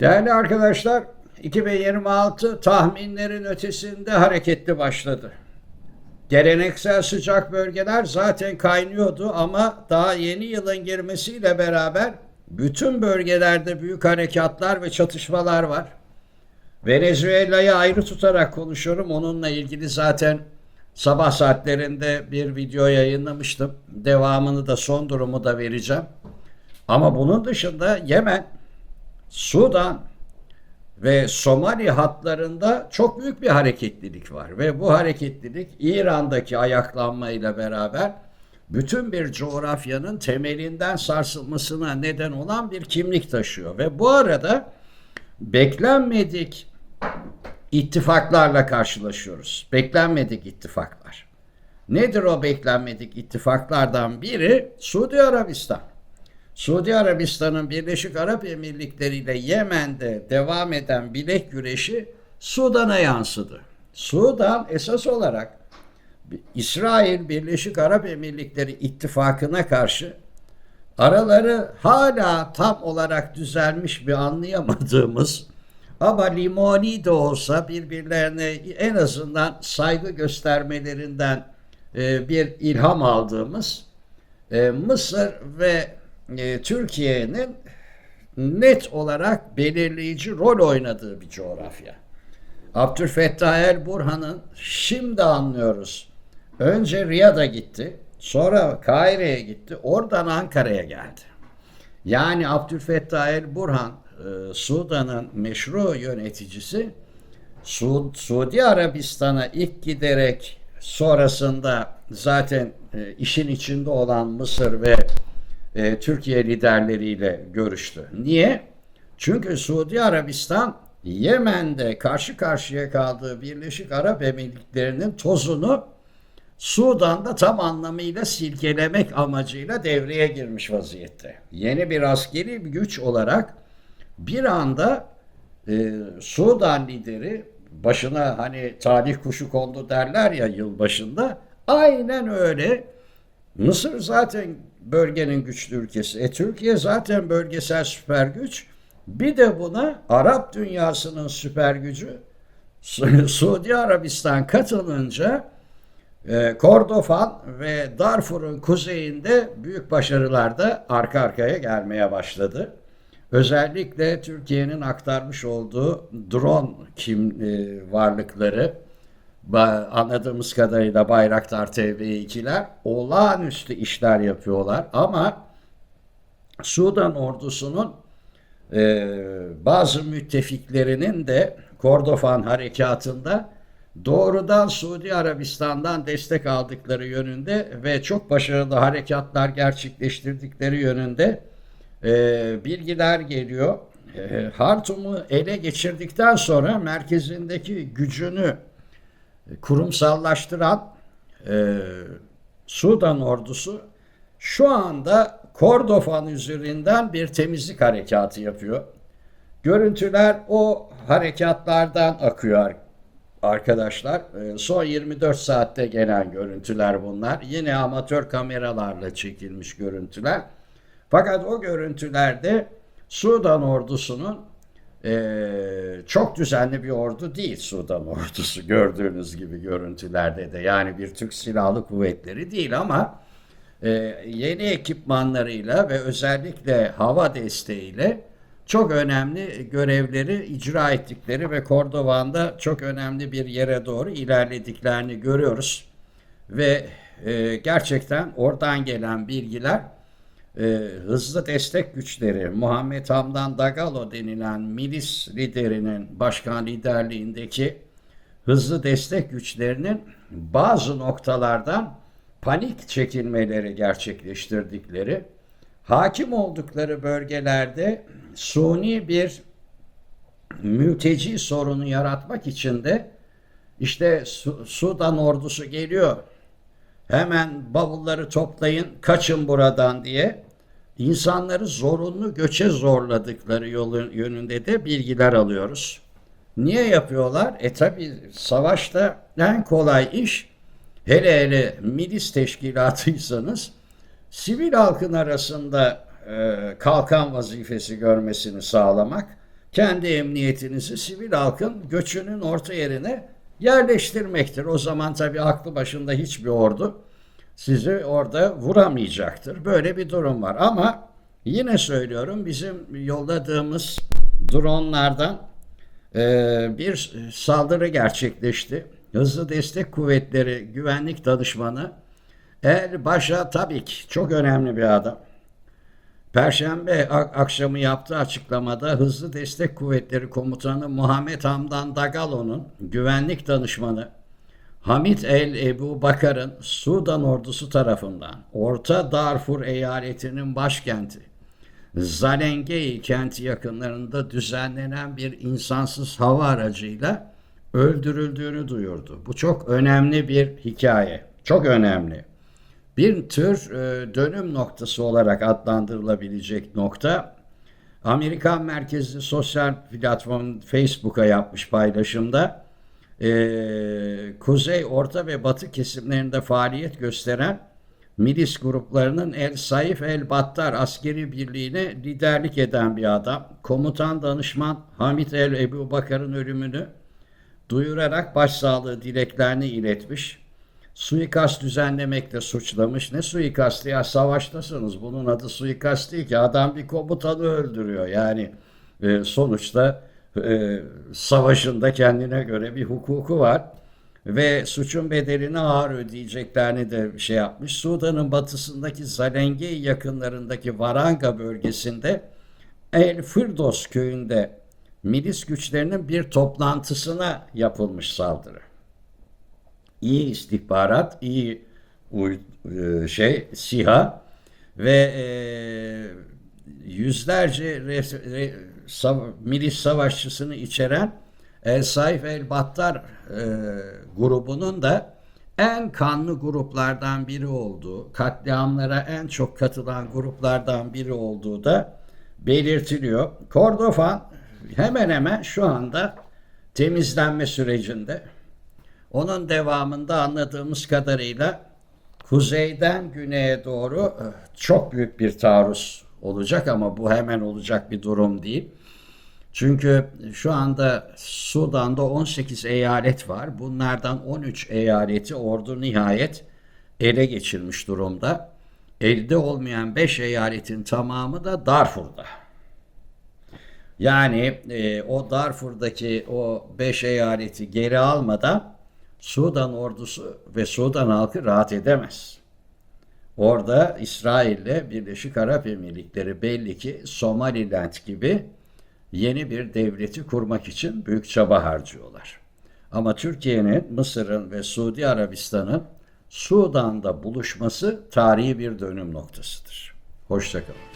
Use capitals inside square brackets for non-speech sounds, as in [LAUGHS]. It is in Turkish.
Değerli arkadaşlar, 2026 tahminlerin ötesinde hareketli başladı. Geleneksel sıcak bölgeler zaten kaynıyordu ama daha yeni yılın girmesiyle beraber bütün bölgelerde büyük harekatlar ve çatışmalar var. Venezuela'yı ayrı tutarak konuşuyorum. Onunla ilgili zaten sabah saatlerinde bir video yayınlamıştım. Devamını da son durumu da vereceğim. Ama bunun dışında Yemen, Sudan ve Somali hatlarında çok büyük bir hareketlilik var. Ve bu hareketlilik İran'daki ayaklanmayla beraber bütün bir coğrafyanın temelinden sarsılmasına neden olan bir kimlik taşıyor. Ve bu arada beklenmedik ittifaklarla karşılaşıyoruz. Beklenmedik ittifaklar. Nedir o beklenmedik ittifaklardan biri? Suudi Arabistan. Suudi Arabistan'ın Birleşik Arap Emirlikleri ile Yemen'de devam eden bilek güreşi Sudan'a yansıdı. Sudan esas olarak İsrail Birleşik Arap Emirlikleri ittifakına karşı araları hala tam olarak düzelmiş bir anlayamadığımız ama limoni de olsa birbirlerine en azından saygı göstermelerinden e, bir ilham aldığımız e, Mısır ve e, Türkiye'nin net olarak belirleyici rol oynadığı bir coğrafya. Abdülfettah el Burhan'ın şimdi anlıyoruz. Önce Riyad'a gitti, sonra Kahire'ye gitti, oradan Ankara'ya geldi. Yani Abdülfettah el Burhan, e, Sudan'ın meşru yöneticisi, Su Suudi Arabistan'a ilk giderek sonrasında zaten e, işin içinde olan Mısır ve e, Türkiye liderleriyle görüştü. Niye? Çünkü Suudi Arabistan Yemen'de karşı karşıya kaldığı Birleşik Arap Emirlikleri'nin tozunu Sudan'da tam anlamıyla silkelemek amacıyla devreye girmiş vaziyette. Yeni bir askeri bir güç olarak bir anda e, Sudan lideri başına hani talih kuşu kondu derler ya yıl başında aynen öyle Mısır zaten bölgenin güçlü ülkesi. E Türkiye zaten bölgesel süper güç. Bir de buna Arap dünyasının süper gücü Su- [LAUGHS] Suudi Arabistan katılınca e, Kordofan ve Darfur'un kuzeyinde büyük başarılar da arka arkaya gelmeye başladı. Özellikle Türkiye'nin aktarmış olduğu drone kim e, varlıkları anladığımız kadarıyla Bayraktar TV2'ler olağanüstü işler yapıyorlar ama Sudan ordusunun e, bazı müttefiklerinin de Kordofan harekatında doğrudan Suudi Arabistan'dan destek aldıkları yönünde ve çok başarılı harekatlar gerçekleştirdikleri yönünde e, bilgiler geliyor. E, Hartum'u ele geçirdikten sonra merkezindeki gücünü kurumsallaştıran e, Sudan ordusu şu anda Kordofan üzerinden bir temizlik harekatı yapıyor. Görüntüler o harekatlardan akıyor arkadaşlar. E, son 24 saatte gelen görüntüler bunlar. Yine amatör kameralarla çekilmiş görüntüler. Fakat o görüntülerde Sudan ordusunun ee, çok düzenli bir ordu değil Sudan ordusu gördüğünüz gibi görüntülerde de. Yani bir Türk Silahlı Kuvvetleri değil ama e, yeni ekipmanlarıyla ve özellikle hava desteğiyle çok önemli görevleri icra ettikleri ve Kordovan'da çok önemli bir yere doğru ilerlediklerini görüyoruz. Ve e, gerçekten oradan gelen bilgiler e, hızlı destek güçleri Muhammed Hamdan Dagalo denilen milis liderinin başkan liderliğindeki hızlı destek güçlerinin bazı noktalardan panik çekilmeleri gerçekleştirdikleri, hakim oldukları bölgelerde suni bir mülteci sorunu yaratmak için de işte Su- Sudan ordusu geliyor hemen bavulları toplayın kaçın buradan diye insanları zorunlu göçe zorladıkları yolu yönünde de bilgiler alıyoruz. Niye yapıyorlar? E tabi savaşta en kolay iş hele hele milis teşkilatıysanız sivil halkın arasında e, kalkan vazifesi görmesini sağlamak kendi emniyetinizi sivil halkın göçünün orta yerine yerleştirmektir. O zaman tabii aklı başında hiçbir ordu sizi orada vuramayacaktır. Böyle bir durum var. Ama yine söylüyorum bizim yolladığımız dronlardan e, bir saldırı gerçekleşti. Hızlı Destek Kuvvetleri Güvenlik Danışmanı El Başa tabii ki çok önemli bir adam. Perşembe ak- akşamı yaptığı açıklamada Hızlı Destek Kuvvetleri Komutanı Muhammed Hamdan Dagalo'nun güvenlik danışmanı Hamit El Ebu Bakar'ın Sudan ordusu tarafından Orta Darfur eyaletinin başkenti Zalengei kenti yakınlarında düzenlenen bir insansız hava aracıyla öldürüldüğünü duyurdu. Bu çok önemli bir hikaye. Çok önemli. Bir tür e, dönüm noktası olarak adlandırılabilecek nokta Amerikan merkezli sosyal platform Facebook'a yapmış paylaşımda e, kuzey, orta ve batı kesimlerinde faaliyet gösteren milis gruplarının El Saif El Battar askeri birliğine liderlik eden bir adam. Komutan danışman Hamit El Ebu Bakar'ın ölümünü duyurarak başsağlığı dileklerini iletmiş. Suikast düzenlemekle suçlamış. Ne suikastı ya savaştasınız. Bunun adı suikast değil ki. Adam bir komutanı öldürüyor. Yani e, sonuçta e, savaşında kendine göre bir hukuku var. Ve suçun bedelini ağır ödeyeceklerini de şey yapmış. Sudan'ın batısındaki Zalengei yakınlarındaki Varanga bölgesinde El Firdos köyünde milis güçlerinin bir toplantısına yapılmış saldırı iyi istihbarat, iyi e, şey SİHA ve e, yüzlerce sav- milis savaşçısını içeren El Saif El Battar e, grubunun da en kanlı gruplardan biri olduğu, katliamlara en çok katılan gruplardan biri olduğu da belirtiliyor. Kordofan hemen hemen şu anda temizlenme sürecinde. Onun devamında anladığımız kadarıyla kuzeyden güneye doğru e, çok büyük bir taarruz olacak ama bu hemen olacak bir durum değil. Çünkü şu anda Sudan'da 18 eyalet var. Bunlardan 13 eyaleti ordu nihayet ele geçirmiş durumda. Elde olmayan 5 eyaletin tamamı da Darfur'da. Yani e, o Darfur'daki o 5 eyaleti geri almadan Sudan ordusu ve Sudan halkı rahat edemez. Orada İsrail'le Birleşik Arap Emirlikleri belli ki Somaliland gibi yeni bir devleti kurmak için büyük çaba harcıyorlar. Ama Türkiye'nin, Mısır'ın ve Suudi Arabistan'ın Sudan'da buluşması tarihi bir dönüm noktasıdır. Hoşçakalın.